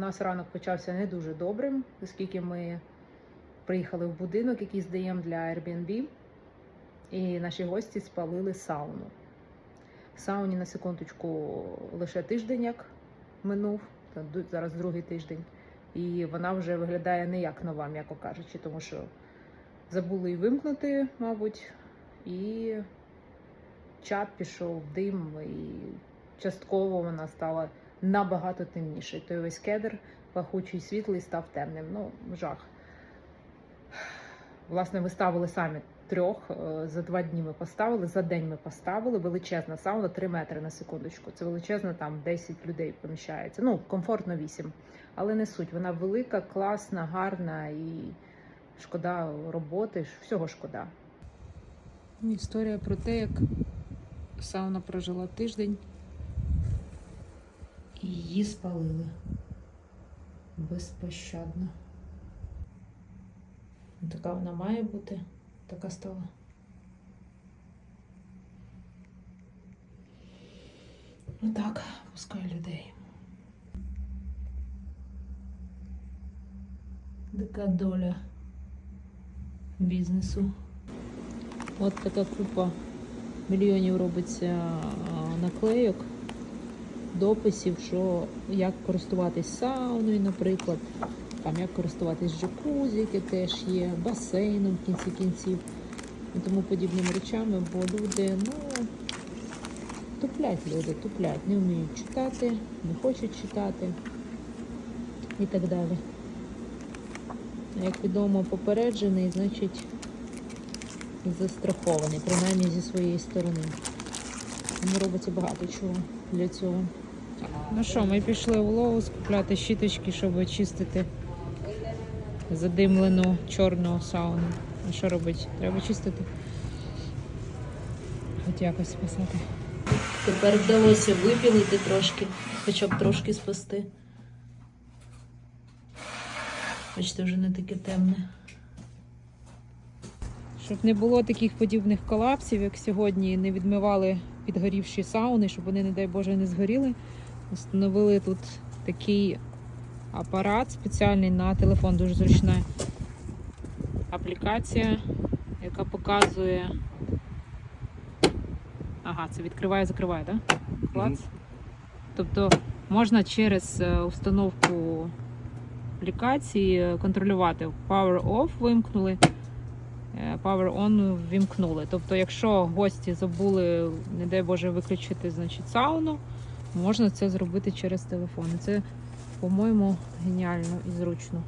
нас ранок почався не дуже добрим, оскільки ми приїхали в будинок, який здаємо для Airbnb, і наші гості спалили сауну. Сауні на секундочку лише тиждень як минув, зараз другий тиждень, і вона вже виглядає не як нова, м'яко кажучи, тому що забули і вимкнути, мабуть, і чат пішов, дим, і частково вона стала набагато темніше. Той весь кедр, пахучий світлий, став темним. Ну, жах. Власне, ми ставили самі трьох. е, За два дні ми поставили, за день ми поставили. Величезна сауна, 3 метри на секундочку. Це величезна, там 10 людей поміщається. Ну, комфортно 8. Але не суть. Вона велика, класна, гарна і шкода роботи, всього шкода. Історія про те, як сауна прожила тиждень і її спалили безпощадно. Така вона має бути, така стала. Отак, пускай людей. Така доля бізнесу. От така купа мільйонів робиться наклейок, дописів, що як користуватись сауною, наприклад, там як користуватись джакузі, яке теж є, басейном в кінці кінців і тому подібними речами, бо люди, ну, туплять люди, туплять, не вміють читати, не хочуть читати і так далі. Як відомо, попереджений, значить застрахований, принаймні зі своєї сторони. Тому робиться багато чого для цього. Ну що, ми пішли в лову скупляти щіточки, щоб очистити задимлену чорну сауну. А що робити? Треба чистити. Хоч якось спасати. Тепер вдалося випілити трошки, хоча б трошки спасти. Бачите, вже не таке темне. Щоб не було таких подібних колапсів, як сьогодні, не відмивали підгорівші сауни, щоб вони, не дай Боже, не згоріли. Встановили тут такий апарат спеціальний на телефон, дуже зручна аплікація, яка показує. Ага, це відкриває, закриває, так? Да? Клац. Тобто можна через е, установку аплікації е, контролювати Power Off вимкнули. Е, Power On вімкнули. Тобто, якщо гості забули, не дай Боже, виключити значить, сауну, можна це зробити через телефон. Це, по-моєму, геніально і зручно.